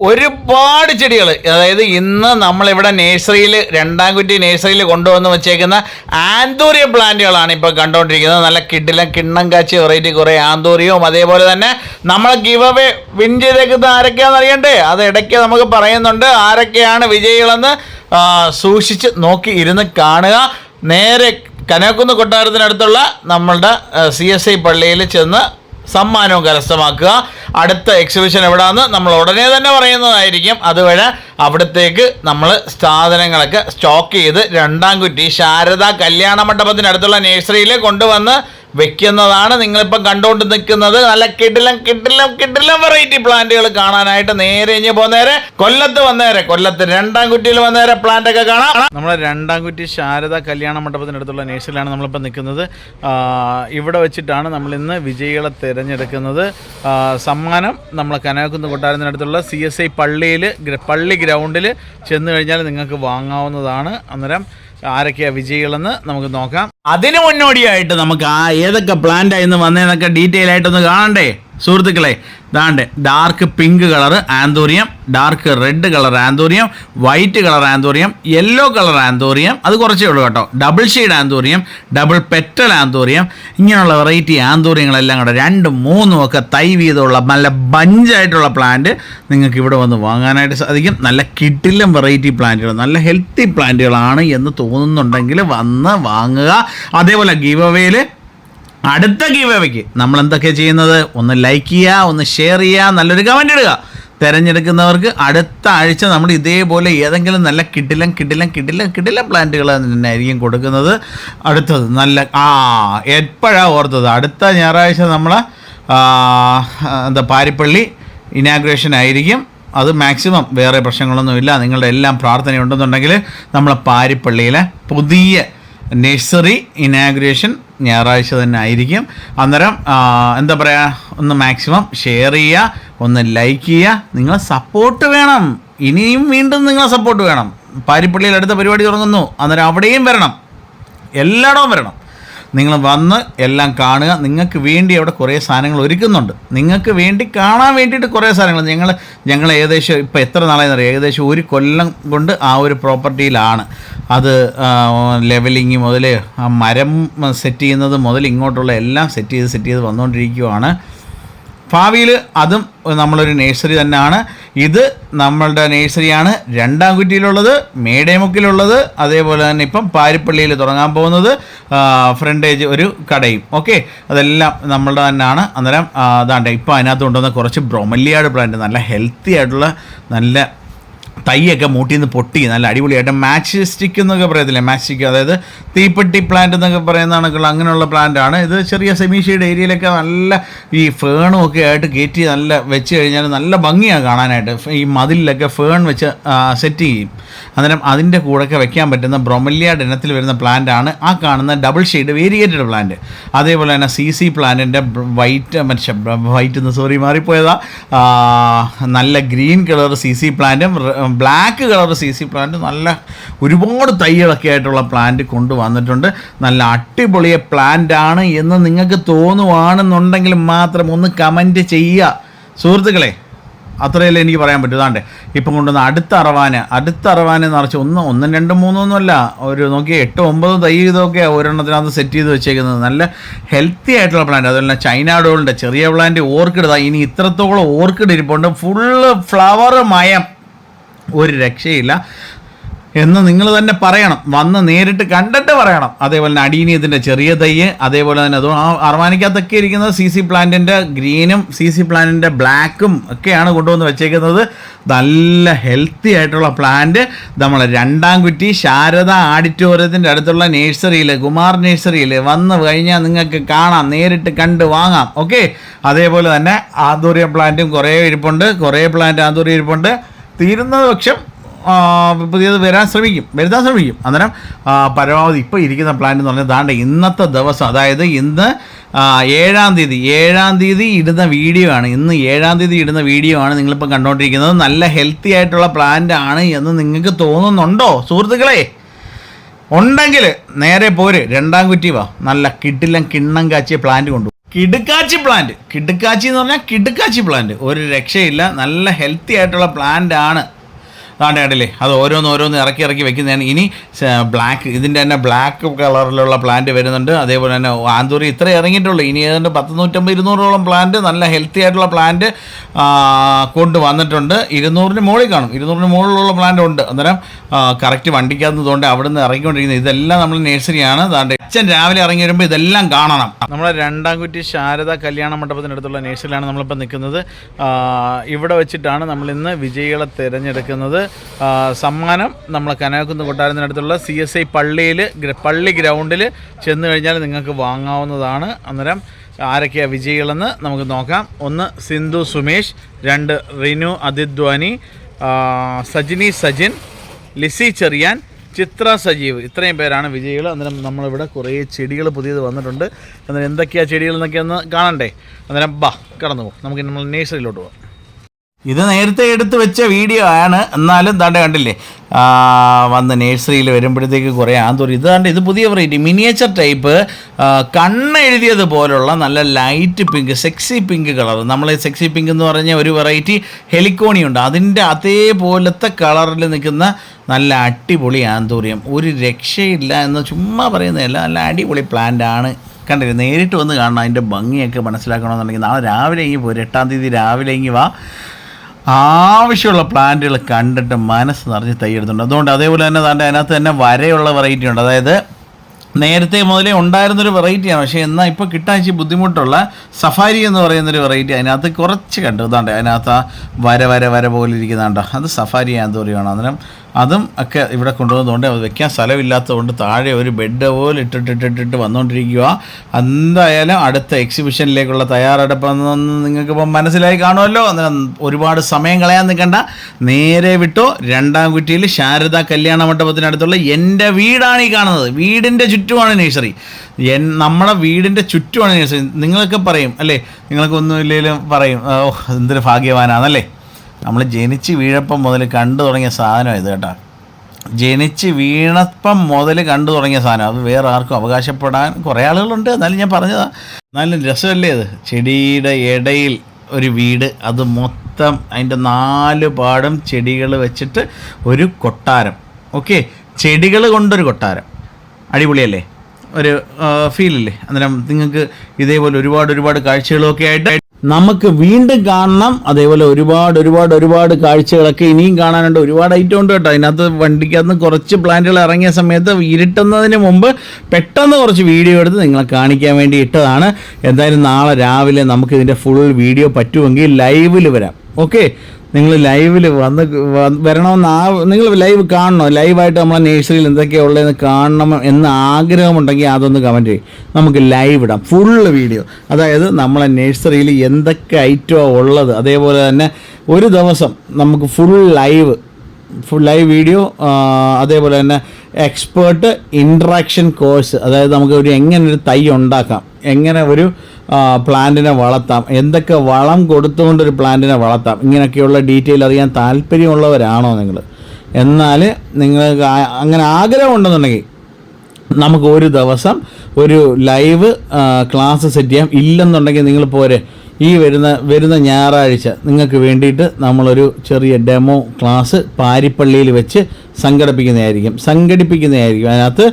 ഒരുപാട് ചെടികൾ അതായത് ഇന്ന് നമ്മളിവിടെ നേഴ്സറിയിൽ രണ്ടാം കുറ്റി നേഴ്സറിയിൽ കൊണ്ടുവന്ന് വെച്ചേക്കുന്ന ആന്തൂറിയ പ്ലാന്റുകളാണ് ഇപ്പോൾ കണ്ടുകൊണ്ടിരിക്കുന്നത് നല്ല കിഡിലും കിണ്ണം കാച്ചി വെറൈറ്റി കുറേ ആന്തൂറിയവും അതേപോലെ തന്നെ നമ്മൾ ഗിവ് അവേ വിൻ ചെയ്തേക്കുന്ന ആരൊക്കെയാണെന്ന് അറിയണ്ടേ? അത് ഇടയ്ക്ക് നമുക്ക് പറയുന്നുണ്ട്. ആരൊക്കെയാണ് വിജയികളെന്ന് സൂക്ഷിച്ച് നോക്കി ഇരുന്ന് കാണുക. നേരെ കനകുന്ന് കൊട്ടാരത്തിനടുത്തുള്ള നമ്മളുടെ സി എസ് ഐ പള്ളിയിൽ ചെന്ന് സമ്മാനവും കരസ്ഥമാക്കുക. അടുത്ത എക്സിബിഷൻ എവിടാന്ന് നമ്മൾ ഉടനെ തന്നെ പറയുന്നതായിരിക്കും. അതുവഴി അവിടത്തേക്ക് നമ്മൾ സാധനങ്ങളൊക്കെ സ്റ്റോക്ക് ചെയ്ത് രണ്ടാം കുറ്റി ശാരദ കല്യാണ മണ്ഡപത്തിനടുത്തുള്ള നേഴ്സറിയിൽ കൊണ്ടുവന്ന് വെക്കുന്നതാണ് നിങ്ങളിപ്പം കണ്ടുകൊണ്ട് നിൽക്കുന്നത്. നല്ല കിടിലം കിടിലം കിടിലം വെറൈറ്റി പ്ലാന്റുകൾ കാണാനായിട്ട് നേരെ ഇനി പോന്നേരെ. കൊല്ലത്ത് വന്നേരെ കൊല്ലത്ത്. രണ്ടാം കുറ്റിയിൽ വന്നേരെ പ്ലാന്റ് ഒക്കെ കാണാം. നമ്മൾ രണ്ടാം കുറ്റി ശാരദ കല്യാണ മണ്ഡപത്തിനടുത്തുള്ള നേഴ്സിലാണ് നമ്മളിപ്പോൾ നിൽക്കുന്നത്. ഇവിടെ വെച്ചിട്ടാണ് നമ്മൾ ഇന്ന് വിജയികളെ തിരഞ്ഞെടുക്കുന്നത്. സമ്മാനം നമ്മളെ കനകക്കുന്ന് കൊട്ടാരത്തിനടുത്തുള്ള സി എസ് ഐ പള്ളിയിൽ പള്ളി ഗ്രൗണ്ടിൽ ചെന്ന് കഴിഞ്ഞാൽ നിങ്ങൾക്ക് വാങ്ങാവുന്നതാണ്. അന്നേരം ആരൊക്കെയാ വിജയികളെന്ന് നമുക്ക് നോക്കാം. അതിനു മുന്നോടിയായിട്ട് നമുക്ക് ആ ഏതൊക്കെ പ്ലാന്റ് ആയിരുന്നു വന്നതെന്നൊക്കെ ഡീറ്റെയിൽ ആയിട്ടൊന്ന് കാണണ്ടേ? സുഹൃത്തുക്കളെ ദാണ്ട് dark pink colour anthurium dark red colour anthurium white colour anthurium yellow colour anthurium അത് കുറച്ചേ ഉള്ളൂ കേട്ടോ. Double shade anthurium double petal anthurium ഇങ്ങനെയുള്ള വെറൈറ്റി ആന്തോറിയങ്ങളെല്ലാം കൂടെ രണ്ടും മൂന്നും ഒക്കെ തൈ വീതമുള്ള നല്ല ബഞ്ചായിട്ടുള്ള പ്ലാന്റ് നിങ്ങൾക്ക് ഇവിടെ വന്ന് വാങ്ങാനായിട്ട് സാധിക്കും. നല്ല കിട്ടിലും വെറൈറ്റി പ്ലാന്റുകൾ നല്ല ഹെൽത്തി പ്ലാന്റുകളാണ് എന്ന് തോന്നുന്നുണ്ടെങ്കിൽ വന്ന് വാങ്ങുക. അതേപോലെ ഗീവ് അവേയിൽ അടുത്ത ഗീവ് അവേക്ക് നമ്മൾ എന്തൊക്കെ ചെയ്യുന്നത്? ഒന്ന് ലൈക്ക് ചെയ്യുക ഒന്ന് ഷെയർ ചെയ്യുക നല്ലൊരു കമന്റ് ഇടുക. തിരഞ്ഞെടുക്കുന്നവർക്ക് അടുത്ത ആഴ്ച നമ്മൾ ഇതേപോലെ ഏതെങ്കിലും നല്ല കിടിലം കിടിലം കിടിലം കിടിലം പ്ലാന്റുകൾ തന്നെയായിരിക്കും കൊടുക്കുന്നത്. അടുത്തത് നല്ല ആ എപ്പോഴാണ് ഓർത്തത്? അടുത്ത ഞായറാഴ്ച നമ്മൾ എന്താ പാരിപ്പള്ളി ഇനാഗ്രേഷൻ ആയിരിക്കും. അത് മാക്സിമം വേറെ പ്രശ്നങ്ങളൊന്നുമില്ല. നിങ്ങളുടെ എല്ലാം പ്രാർത്ഥനയുണ്ടെന്നുണ്ടെങ്കിൽ നമ്മൾ പാരിപ്പള്ളിയിലെ പുതിയ നഴ്സറി ഇനാഗ്രേഷൻ ഞായറാഴ്ച തന്നെ ആയിരിക്കും. അന്നേരം എന്താ പറയുക ഒന്ന് മാക്സിമം ഷെയർ ചെയ്യുക ഒന്ന് ലൈക്ക് ചെയ്യുക. നിങ്ങളെ സപ്പോർട്ട് വേണം. ഇനിയും വീണ്ടും നിങ്ങളെ സപ്പോർട്ട് വേണം. പാരിപ്പള്ളിയിൽ അടുത്ത പരിപാടി തുടങ്ങുന്നു. അന്നേരം അവിടെയും വരണം. എല്ലായിടവും വരണം. നിങ്ങൾ വന്ന് എല്ലാം കാണുക. നിങ്ങൾക്ക് വേണ്ടി അവിടെ കുറേ സാധനങ്ങൾ ഒരുക്കുന്നുണ്ട്. നിങ്ങൾക്ക് വേണ്ടി കാണാൻ വേണ്ടിയിട്ട് കുറേ സാധനങ്ങൾ. ഞങ്ങൾ ഞങ്ങൾ ഏകദേശം ഇപ്പോൾ എത്ര നാളായെന്ന് അറിയാം ഏകദേശം ഒരു കൊല്ലം കൊണ്ട് ആ ഒരു പ്രോപ്പർട്ടിയിലാണ്. അത് ലെവലിങ് മുതൽ ആ മരം സെറ്റ് ചെയ്യുന്നത് മുതൽ ഇങ്ങോട്ടുള്ള എല്ലാം സെറ്റ് ചെയ്ത് സെറ്റ് ചെയ്ത് വന്നുകൊണ്ടിരിക്കുകയാണ് ഭാവിയിൽ അതും നമ്മളൊരു നേഴ്സറി തന്നെയാണ് ഇത് നമ്മളുടെ നേഴ്സറിയാണ്. രണ്ടാം കുറ്റിയിലുള്ളത് മേടേമുക്കിലുള്ളത് അതേപോലെ തന്നെ ഇപ്പം പാരിപ്പള്ളിയിൽ തുടങ്ങാൻ പോകുന്നത് ഫ്രണ്ടേജ് ഒരു കടയും. ഓക്കെ? അതെല്ലാം നമ്മളുടെ തന്നെയാണ്. അന്നേരം അതാണ്ട് ഇപ്പം അതിനകത്ത് കൊണ്ടുവന്ന കുറച്ച് ബ്രൊമല്ലിയാട് പ്ലാന്റ് നല്ല ഹെൽത്തി ആയിട്ടുള്ള നല്ല തൈയൊക്കെ മൂട്ടിൽ നിന്ന് പൊട്ടി. നല്ല അടിപൊളിയായിട്ട് മാച്ച് സ്റ്റിക്ക് എന്നൊക്കെ പറയത്തില്ലേ? മാച്ച് സ്റ്റിക്ക് അതായത് തീപ്പെട്ടി പ്ലാന്റ് എന്നൊക്കെ പറയുന്ന കണക്കുള്ള അങ്ങനെയുള്ള പ്ലാന്റാണ് ഇത് ചെറിയ സെമി ഏരിയയിലൊക്കെ നല്ല ഈ ഫേണും ഒക്കെ ആയിട്ട് കയറ്റി നല്ല വെച്ച് കഴിഞ്ഞാൽ നല്ല ഭംഗിയാണ് കാണാനായിട്ട്. ഈ മതിലിലൊക്കെ ഫേൺ വെച്ച് സെറ്റ് ചെയ്യും. അന്നേരം അതിന്റെ കൂടെയൊക്കെ വെക്കാൻ പറ്റുന്ന ബ്രൊമല്യാഡ് ഇനത്തിൽ വരുന്ന പ്ലാന്റ് ആണ്. ആ കാണുന്ന ഡബിൾ ഷെയ്ഡ് വേരിയേറ്റഡ് പ്ലാന്റ് അതേപോലെ തന്നെ സി സി പ്ലാന്റിന്റെ വൈറ്റ് മറ്റേ വൈറ്റ് എന്ന് സോറി മാറിപ്പോയതാ. നല്ല ഗ്രീൻ കളർ സി സി പ്ലാന്റും black colour C C plant നല്ല ഒരുപാട് തൈകളൊക്കെ ആയിട്ടുള്ള പ്ലാന്റ് കൊണ്ടുവന്നിട്ടുണ്ട്. നല്ല അടിപൊളിയ പ്ലാന്റ് ആണ് എന്ന് നിങ്ങൾക്ക് തോന്നുവാണെന്നുണ്ടെങ്കിൽ മാത്രം ഒന്ന് കമന്റ് ചെയ്യുക. സുഹൃത്തുക്കളെ അത്രയല്ലേ എനിക്ക് പറയാൻ പറ്റൂ. അതാണ്ട് ഇപ്പം കൊണ്ടുവന്ന അടുത്ത അറവാന് അടുത്ത അറവാന് നിറച്ച് ഒന്ന് ഒന്നും രണ്ടും മൂന്നൊന്നും അല്ല. ഒരു നോക്കി എട്ടോ ഒമ്പതോ തൈ ഇതൊക്കെ ഒരെണ്ണത്തിനകത്ത് സെറ്റ് ചെയ്ത് വെച്ചേക്കുന്നത്. നല്ല ഹെൽത്തി ആയിട്ടുള്ള പ്ലാന്റ് അതുപോലെ തന്നെ ചൈന ഡോളിന്റെ ചെറിയ പ്ലാന്റ് ഓർക്കിഡ് ഇനി ഇത്രത്തോളം ഓർക്കിഡ് ഇരിപ്പുണ്ട്. ഫുള്ള് ഫ്ലവർ മയം. ഒരു രക്ഷയില്ല എന്ന് നിങ്ങൾ തന്നെ പറയണം. വന്ന് നേരിട്ട് കണ്ടിട്ട് പറയണം. അതേപോലെ തന്നെ അടീനിയത്തിന്റെ ചെറിയ തയ്യ് അതേപോലെ തന്നെ അതും ആ അർമാനിക്കകത്തൊക്കെ ഇരിക്കുന്നത് സി സി പ്ലാന്റിന്റെ ഗ്രീനും സി സി പ്ലാന്റിന്റെ ബ്ലാക്കും ഒക്കെയാണ് കൊണ്ടുവന്ന് വെച്ചേക്കുന്നത്. നല്ല ഹെൽത്തി ആയിട്ടുള്ള പ്ലാന്റ്. നമ്മൾ രണ്ടാം കുറ്റി ശാരദ ആഡിറ്റോറിയത്തിന്റെ അടുത്തുള്ള നേഴ്സറിയിൽ കുമാർ നേഴ്സറിയിൽ വന്ന് കഴിഞ്ഞാൽ നിങ്ങൾക്ക് കാണാം നേരിട്ട് കണ്ട് വാങ്ങാം. ഓക്കെ അതേപോലെ തന്നെ ആന്തൂറിയ പ്ലാന്റും കുറേ ഇരിപ്പുണ്ട് കുറേ പ്ലാന്റ് ആന്തൂറിയ ഇരിപ്പുണ്ട്. തീരുന്ന പക്ഷം പുതിയത് വരാൻ ശ്രമിക്കും വരുത്താൻ ശ്രമിക്കും. അന്നേരം പരമാവധി ഇപ്പോൾ ഇരിക്കുന്ന പ്ലാൻ എന്ന് പറഞ്ഞാൽ ദാണ്ട ഇന്നത്തെ ദിവസം അതായത് ഇന്ന് ഏഴാം തീയതി ഏഴാം തീയതി ഇടുന്ന വീഡിയോ ആണ്. ഇന്ന് ഏഴാം തീയതി ഇടുന്ന വീഡിയോ ആണ് നിങ്ങളിപ്പോൾ കണ്ടുകൊണ്ടിരിക്കുന്നത് നല്ല ഹെൽത്തി ആയിട്ടുള്ള പ്ലാന്റ് ആണ് എന്ന് നിങ്ങൾക്ക് തോന്നുന്നുണ്ടോ? സുഹൃത്തുക്കളെ ഉണ്ടെങ്കിൽ നേരെ പോര്. രണ്ടാം കുറ്റി വാ. നല്ല കിട്ടില്ലം കിണ്ണം കാച്ചിയ പ്ലാന്റ് കൊണ്ടു കിടുക്കാച്ചി പ്ലാന്റ് കിടുക്കാച്ചി എന്ന് പറഞ്ഞാൽ കിടുക്കാച്ചി പ്ലാന്റ് ഒരു രക്ഷയില്ല. നല്ല ഹെൽത്തി ആയിട്ടുള്ള പ്ലാന്റ് ആണ്. അതാണ്ട് അത് ഓരോന്ന് ഓരോന്ന് ഇറക്കി ഇറക്കി വെക്കുന്നതാണ്. ഇനി ബ്ലാക്ക് ഇതിന്റെ തന്നെ ബ്ലാക്ക് കളറിലുള്ള പ്ലാന്റ് വരുന്നുണ്ട്. അതേപോലെ തന്നെ ആന്തൂരി ഇത്ര ഇറങ്ങിയിട്ടുള്ളൂ. ഇനി ഏതാണ്ട് പത്ത് നൂറ്റമ്പത് ഇരുന്നൂറോളം പ്ലാന്റ് നല്ല ഹെൽത്തി ആയിട്ടുള്ള പ്ലാന്റ് കൊണ്ടുവന്നിട്ടുണ്ട് ഇരുന്നൂറിന് മുകളിൽ കാണും. ഇരുന്നൂറിന് മുകളിലുള്ള പ്ലാന്റ് ഉണ്ട്. അന്നേരം കറക്റ്റ് വണ്ടിക്കാത്തതുകൊണ്ട് അവിടെ നിന്ന് ഇറങ്ങിക്കൊണ്ടിരിക്കുന്നത്. ഇതെല്ലാം നമ്മൾ നേഴ്സറിയാണ് അതാണ്ട് അച്ഛൻ രാവിലെ ഇറങ്ങി വരുമ്പോൾ ഇതെല്ലാം കാണണം. നമ്മളെ രണ്ടാം കുറ്റി ശാരദ കല്യാണ മണ്ഡപത്തിനടുത്തുള്ള നേഴ്സറിയിലാണ് നമ്മളിപ്പോൾ നിൽക്കുന്നത്. ഇവിടെ വെച്ചിട്ടാണ് നമ്മൾ ഇന്ന് വിജയികളെ തിരഞ്ഞെടുക്കുന്നത്. സമ്മാനം നമ്മൾ കനകക്കുന്ന് കൊട്ടാരത്തിനടുത്തുള്ള സി എസ് ഐ പള്ളിയിൽ പള്ളി ഗ്രൗണ്ടിൽ ചെന്ന് കഴിഞ്ഞാൽ നിങ്ങൾക്ക് വാങ്ങാവുന്നതാണ്. അന്നേരം ആരൊക്കെയാണ് വിജയികളെന്ന് നമുക്ക് നോക്കാം. ഒന്ന് സിന്ധു സുമേഷ് രണ്ട് റിനു അതിദ്വാനി സജിനി സജിൻ ലിസി ചെറിയാൻ ചിത്ര സജീവ്. ഇത്രയും പേരാണ് വിജയികൾ അന്നേരം നമ്മളിവിടെ കുറേ ചെടികൾ പുതിയത് വന്നിട്ടുണ്ട്. അന്നേരം എന്തൊക്കെയാണ് ചെടികൾ എന്നൊക്കെ ഒന്ന് കാണണ്ടേ? അന്നേരം ബാ കടന്നു പോകും നമുക്ക് നമ്മൾ നേഴ്സറിയിലോട്ട് പോകാം ഇത് നേരത്തെ എടുത്ത് വെച്ച വീഡിയോ ആണ്. എന്നാലും താണ്ടെ കണ്ടില്ലേ? വന്ന് നേഴ്സറിയിൽ വരുമ്പോഴത്തേക്ക് കുറേ ആന്തൂരി ഇത് കണ്ട് ഇത് പുതിയ വെറൈറ്റി മിനിയേച്ചർ ടൈപ്പ് കണ്ണെഴുതിയത് പോലുള്ള നല്ല light pink sexy pink colour നമ്മൾ സെക്സി പിങ്ക് എന്ന് പറഞ്ഞ ഒരു വെറൈറ്റി ഹെലിക്കോണി ഉണ്ട്. അതിന്റെ അതേപോലത്തെ കളറിൽ നിൽക്കുന്ന നല്ല അടിപൊളി ആന്തൂര്യം ഒരു രക്ഷയില്ല എന്ന് ചുമ്മാ പറയുന്നതല്ല. നല്ല അടിപൊളി പ്ലാന്റ് ആണ്. കണ്ടില്ലേ? നേരിട്ട് വന്ന് കാണണം. അതിന്റെ ഭംഗിയൊക്കെ മനസ്സിലാക്കണമെന്നുണ്ടെങ്കിൽ നാളെ രാവിലെ ഇങ്ങി പോരും. എട്ടാം തീയതി രാവിലെ ഇങ്ങി വാ. ആവശ്യമുള്ള പ്ലാന്റുകൾ കണ്ടിട്ട് മനസ്സ് നിറഞ്ഞ് തയ്യെടുത്തുണ്ട് അതുകൊണ്ട് അതേപോലെ തന്നെ താന്റെ അതിനകത്ത് തന്നെ വരെയുള്ള വെറൈറ്റി ഉണ്ട്. അതായത് നേരത്തെ മുതലേ ഉണ്ടായിരുന്നൊരു വെറൈറ്റിയാണ് പക്ഷേ എന്നാൽ ഇപ്പോൾ കിട്ടാൻ ഇച്ചിരി ബുദ്ധിമുട്ടുള്ള സഫാരി എന്ന് പറയുന്നൊരു വെറൈറ്റി അതിനകത്ത് കുറച്ച് കണ്ടു. ഇതാണ്ട് അതിനകത്ത് ആ വര വര വര പോലെ ഇരിക്കുന്നുണ്ടോ. അത് സഫാരി ആന്തോറിയാണ് അന്നേരം അതും ഒക്കെ ഇവിടെ കൊണ്ടുവന്നതുകൊണ്ട് അത് വെക്കാൻ സ്ഥലമില്ലാത്തതുകൊണ്ട് താഴെ ഒരു ബെഡ് പോലെ ഇട്ടിട്ടിട്ടിട്ടിട്ട് വന്നുകൊണ്ടിരിക്കുക എന്തായാലും അടുത്ത എക്സിബിഷനിലേക്കുള്ള തയ്യാറെടുപ്പെന്ന് നിങ്ങൾക്കിപ്പം മനസ്സിലായി കാണുമല്ലോ. ഒരുപാട് സമയം കളയാൻ നിൽക്കണ്ട. നേരെ വിട്ടോ രണ്ടാം കുറ്റിയിൽ ശാരദ കല്യാണ മണ്ഡപത്തിനടുത്തുള്ള എന്റെ വീടാണ് ഈ കാണുന്നത്. വീടിന്റെ ചുറ്റുമാണ് നേഴ്സറി എൻ നമ്മളെ വീടിന്റെ ചുറ്റുമാണ് നേഴ്സറി നിങ്ങളൊക്കെ പറയും അല്ലേ? നിങ്ങൾക്കൊന്നും ഇല്ലെങ്കിലും പറയും ഓ എന്തൊരു ഭാഗ്യവാനാണല്ലേ നമ്മൾ ജനിച്ച് വീഴപ്പം മുതൽ കണ്ടു തുടങ്ങിയ സാധനം ഇത് കേട്ടോ. ജനിച്ച് വീണപ്പം മുതൽ കണ്ടു തുടങ്ങിയ സാധനം. അത് വേറെ ആർക്കും അവകാശപ്പെടാൻ കുറേ ആളുകളുണ്ട്. എന്നാലും ഞാൻ പറഞ്ഞതാ. നല്ല രസമല്ലേ അത്? ചെടിയുടെ ഇടയിൽ ഒരു വീട് അത് മൊത്തം അതിന്റെ നാല് പാടും ചെടികൾ വെച്ചിട്ട് ഒരു കൊട്ടാരം. ഓക്കെ? ചെടികൾ കൊണ്ടൊരു കൊട്ടാരം. അടിപൊളിയല്ലേ? ഒരു ഫീലല്ലേ അന്നേരം നിങ്ങൾക്ക് ഇതേപോലെ ഒരുപാട് ഒരുപാട് കാഴ്ചകളൊക്കെ ആയിട്ട് നമുക്ക് വീണ്ടും കാണണം. അതേപോലെ ഒരുപാട് ഒരുപാട് ഒരുപാട് കാഴ്ചകളൊക്കെ ഇനിയും കാണാനുണ്ട്. ഒരുപാട് ഐറ്റം ഉണ്ട് കേട്ടോ. അതിനകത്ത് വണ്ടിക്കകത്ത് കുറച്ച് പ്ലാന്റുകൾ ഇറങ്ങിയ സമയത്ത് ഇരുട്ടുന്നതിന് മുമ്പ് പെട്ടെന്ന് കുറച്ച് വീഡിയോ എടുത്ത് നിങ്ങളെ കാണിക്കാൻ വേണ്ടി ഇട്ടതാണ്. എന്തായാലും നാളെ രാവിലെ നമുക്ക് ഇതിന്റെ ഫുൾ വീഡിയോ പറ്റുമെങ്കിൽ ലൈവിൽ വരാം. ഓക്കെ നിങ്ങൾ ലൈവിൽ വന്ന് വരണമെന്ന് ആ നിങ്ങൾ ലൈവ് കാണണോ? ലൈവായിട്ട് നമ്മളെ നേഴ്സറിയിൽ എന്തൊക്കെയാണ് ഉള്ളതെന്ന് കാണണം എന്ന് ആഗ്രഹമുണ്ടെങ്കിൽ അതൊന്ന് കമന്റ് ചെയ്യും. നമുക്ക് ലൈവ് ഇടാം. ഫുള്ള് വീഡിയോ അതായത് നമ്മളെ നേഴ്സറിയിൽ എന്തൊക്കെ ഐറ്റമാണ് ഉള്ളത്. അതേപോലെ തന്നെ ഒരു ദിവസം നമുക്ക് full live full live video അതേപോലെ തന്നെ എക്സ്പേർട്ട് ഇൻട്രാക്ഷൻ കോഴ്സ് അതായത് നമുക്ക് ഒരു എങ്ങനെ ഒരു തൈ ഉണ്ടാക്കാം. എങ്ങനെ ഒരു പ്ലാന്റിനെ വളർത്താം? എന്തൊക്കെ വളം കൊടുത്തുകൊണ്ട് ഒരു പ്ലാന്റിനെ വളർത്താം? ഇങ്ങനെയൊക്കെയുള്ള ഡീറ്റെയിൽ അറിയാൻ താല്പര്യമുള്ളവരാണോ നിങ്ങൾ എന്നാൽ നിങ്ങൾക്ക് അങ്ങനെ ആഗ്രഹമുണ്ടെന്നുണ്ടെങ്കിൽ നമുക്ക് ഒരു ദിവസം ഒരു ലൈവ് ക്ലാസ് സെറ്റ് ചെയ്യാം. ഇല്ലെന്നുണ്ടെങ്കിൽ നിങ്ങൾ പോരെ. ഈ വരുന്ന വരുന്ന ഞായറാഴ്ച നിങ്ങൾക്ക് വേണ്ടിയിട്ട് നമ്മളൊരു ചെറിയ ഡെമോ ക്ലാസ് പാരിപ്പള്ളിയിൽ വെച്ച് സംഘടിപ്പിക്കുന്നതായിരിക്കും. സംഘടിപ്പിക്കുന്നതായിരിക്കും. അതിനകത്ത്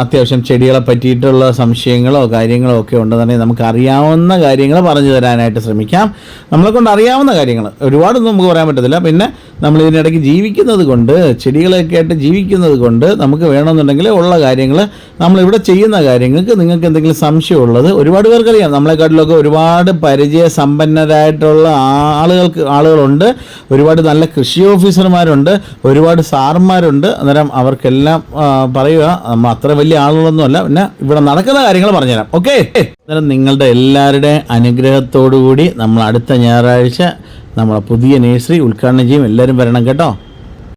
അത്യാവശ്യം ചെടികളെ പറ്റിയിട്ടുള്ള സംശയങ്ങളോ കാര്യങ്ങളോ ഒക്കെ ഉണ്ടെന്നുണ്ടെങ്കിൽ നമുക്ക് അറിയാവുന്ന കാര്യങ്ങൾ പറഞ്ഞു തരാനായിട്ട് ശ്രമിക്കാം. നമ്മളെ കൊണ്ട് അറിയാവുന്ന കാര്യങ്ങൾ. ഒരുപാടൊന്നും നമുക്ക് പറയാൻ പറ്റത്തില്ല. പിന്നെ നമ്മൾ ഇതിനിടയ്ക്ക് ജീവിക്കുന്നത് കൊണ്ട് ചെടികളൊക്കെ ആയിട്ട് ജീവിക്കുന്നത് കൊണ്ട് നമുക്ക് വേണമെന്നുണ്ടെങ്കിൽ ഉള്ള കാര്യങ്ങൾ നമ്മളിവിടെ ചെയ്യുന്ന കാര്യങ്ങൾക്ക് നിങ്ങൾക്ക് എന്തെങ്കിലും സംശയമുള്ളത് ഒരുപാട് പേർക്കറിയാം. നമ്മളെക്കാട്ടിലൊക്കെ ഒരുപാട് പരിചയ സമ്പന്നരായിട്ടുള്ള ആളുകൾക്ക് ആളുകളുണ്ട്. ഒരുപാട് നല്ല കൃഷി ഓഫീസർമാരുണ്ട്. ഒരുപാട് സാർമാരുണ്ട്. അന്നേരം അവർക്കെല്ലാം പറയുക. നമ്മൾ അത്ര വലിയ ആളുകളൊന്നുമല്ല. പിന്നെ ഇവിടെ നടക്കുന്ന കാര്യങ്ങൾ പറഞ്ഞുതരാം. ഓക്കെ അന്നേരം നിങ്ങളുടെ എല്ലാവരുടെ അനുഗ്രഹത്തോടു കൂടി നമ്മൾ അടുത്ത ഞായറാഴ്ച നമ്മളെ പുതിയ നേഴ്സറി ഉദ്ഘാടനം ചെയ്യും. എല്ലാവരും വരണം കേട്ടോ.